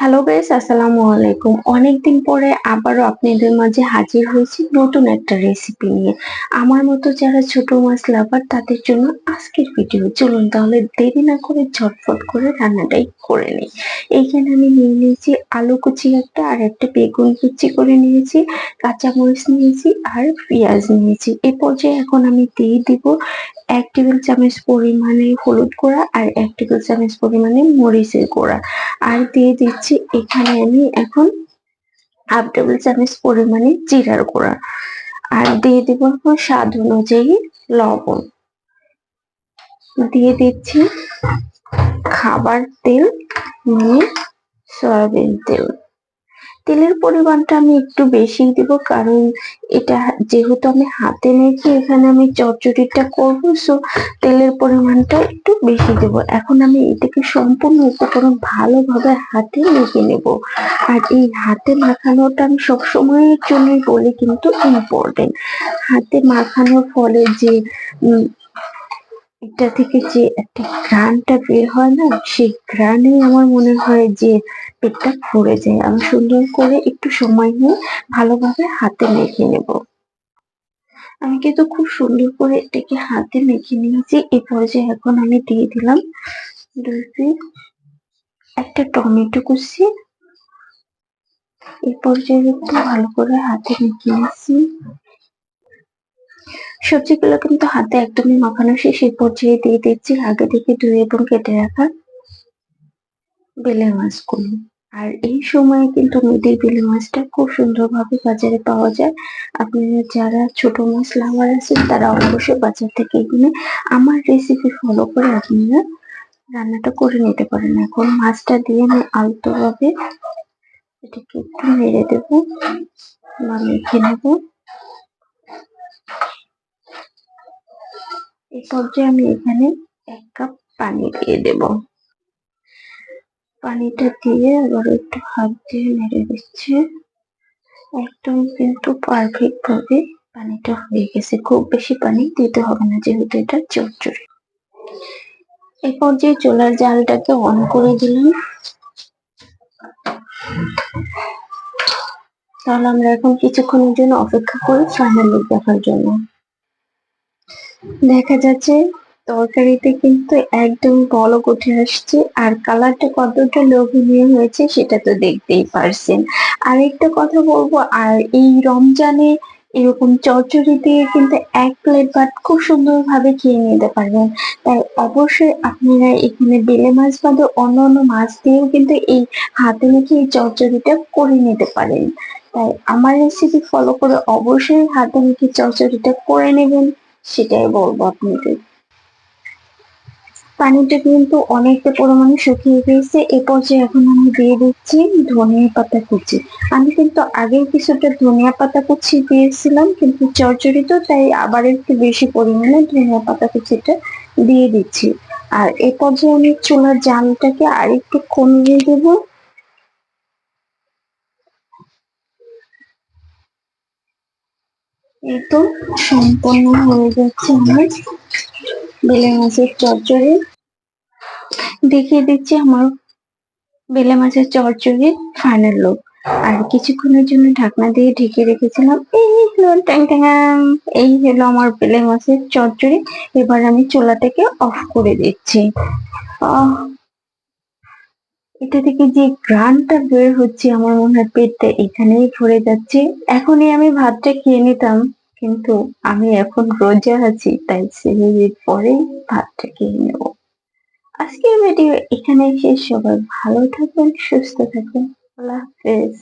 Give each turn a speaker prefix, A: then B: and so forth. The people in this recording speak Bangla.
A: হ্যালো গাইস আসসালামু আলাইকুম। অনেকদিন পরে আবারও আপনাদের মাঝে হাজির হয়েছি নতুন একটা রেসিপি নিয়ে। আমার মতো যারা ছোট মাছ লাভার তাদের জন্য আজকের ভিডিও চলুন তাহলে দেরি না করে ঝটফট করে রান্নাটাই করে নিই। এইখানে আমি নিয়ে নিয়েছি আলু কুচি একটা আর একটা বেগুন কুচি করে নিয়েছি, কাঁচামরিচ নিয়েছি আর পেঁয়াজ নিয়েছি। এ পর্যায়ে এখন আমি দিয়ে দিব এক টেবিল চামচ পরিমাণে হলুদ গুঁড়া আর এক টেবিল চামচ পরিমাণে মরিচের গুঁড়া। আর দিয়ে দিচ্ছি এখানে আমি এখন হাফ টেবিল চামচ পরিমাণে জিরার গুঁড়া। আর দিয়ে দিব স্বাদ অনুযায়ী লবণ। দিয়ে দিচ্ছি খাবার তেল মানে সয়াবিন তেল। তেলের পরিমাণটা আমি একটু বেশি দিব, কারণ এটা যেহেতু আমি হাতে মেখে এখানে আমি চচ্চড়িটা করব সো তেলের পরিমাণটা একটু বেশি দেব। এখন আমি এটাকে সম্পূর্ণ উপকরণ ভালোভাবে হাতে মেখে নেব। আর এই হাতে মাখানোটা আমি সবসময়ের জন্যই বলি কিন্তু ইম্পর্টেন্ট হাতে মাখানোর ফলে যে এটা থেকে যে একটা ঘ্রাণটা বের হয় না, সেই ঘ্রাণে আমার মনে হয় যে পেটটা ভরে যায়। আমি সুন্দর করে একটু সময় নিয়ে ভালোভাবে হাতে মেখে নেব। আমি কিন্তু খুব সুন্দর করে এটাকে হাতে মেখে নিয়েছি। এই পর্যায়ে এখন আমি দিয়ে দিলাম দুই একটা টমেটো কুচি। এই পর্যায়ে একটু ভালো করে হাতে মেখে নিয়েছি। সবজিগুলো কিন্তু হাতে একদমই মাখানো শেষ। এই পর্যায়ে দিয়ে দিচ্ছি আগে থেকে ধুয়ে এবং কেটে রাখা বেলে মাছগুলো। আর এই সময়ে কিন্তু নদীর বেলে মাছটা খুব সুন্দরভাবে বাজারে পাওয়া যায়। আপনারা যারা ছোট মাছ লাভার আছেন, তারা অবশ্যই বাজার থেকে কিনে আমার রেসিপি ফলো করে আপনারা রান্নাটা করে নিতে পারেন। এখন মাছটা দিয়ে আমি আলতোভাবে এটাকে একটু নেড়ে দেবো বা মেখে নেব। এই পর্যায়ে আমি এখানে এক কাপ পানি দিয়ে দেব। পানিটা দিয়ে আবার একটু হাত দিয়ে নেড়ে দিচ্ছে। একদম কিন্তু পারফেক্ট ভাবে পানিটা হয়ে গেছে। খুব বেশি পানি দিতে হবে না, যেহেতু এটা চচ্চড়ি। এই পর্যায়ে চোলার জালটাকে অন করে দিলাম। তাহলে আমরা এখন কিছুক্ষণের জন্য অপেক্ষা করি ফাইনাল লুক দেখার জন্য। দেখা যাচ্ছে তরকারিতে কিন্তু একদম বলক উঠে আসছে আর কালারটা কতটা লোভনীয় হয়েছে সেটা তো দেখতেই পারছেন। আর একটা কথা বলব, আর এই রমজানে এরকম চচ্চড়ি দিয়ে কিন্তু এক প্লেট ভাত খুব সুন্দরভাবে খেয়ে নিতে পারবেন। তাই অবশ্যই আপনারা এখানে বেলে মাছ বাদে অন্য অন্য মাছ দিয়েও কিন্তু এই হাতে মেখে এই চচ্চড়িটা করে নিতে পারেন। তাই আমার রেসিপি ফলো করে অবশ্যই হাতে মেখে চচ্চড়িটা করে নেবেন। সেটাই বলব আপনাকে। পানিটা কিন্তু অনেকটা পরিমাণে শুকিয়ে গিয়েছে, এ পর্যায়ে এখন আমি দিয়ে দিচ্ছি ধনিয়া পাতা কুচি। আমি কিন্তু আগেও কিছুটা ধনিয়া পাতা কুচি দিয়েছিলাম, কিন্তু চরচড়ি তো, তাই আবার একটু বেশি পরিমাণে ধনিয়া পাতা কুচিটা দিয়ে দিচ্ছি। আর এ পর্যায়ে আমি চুলার জালটাকে আর একটু কমিয়ে দেবো। এই তো সম্পন্ন হয়ে যাচ্ছে আমার বেলে মাছের চচ্চড়ি। দেখিয়ে দিচ্ছি আমার বেলে মাছের চচ্চড়ির ফাইনাল লুক আর কিছুক্ষণের জন্য ঢাকনা দিয়ে ঢেকে রেখেছিলাম। এই হলো ট্যাং ট্যাং। এই হলো আমার বেলে মাছের চচ্চড়ি। এবার আমি চুলাটাকে অফ করে দিচ্ছি। আহ এটা থেকে যে গ্রানটা বের হচ্ছে আমার মনে হয় পেটটা এখানেই ভরে যাচ্ছে। এখনই আমি ভাতটা খেয়ে নিতাম, কিন্তু আমি এখন রোজা আছি, তাই সেহেরির পরে ভাতটা খেয়ে নেব। আজকের ভিডিও এখানে শেষ। সবাই ভালো থাকবেন, সুস্থ থাকবেন। আল্লাহ হাফেজ।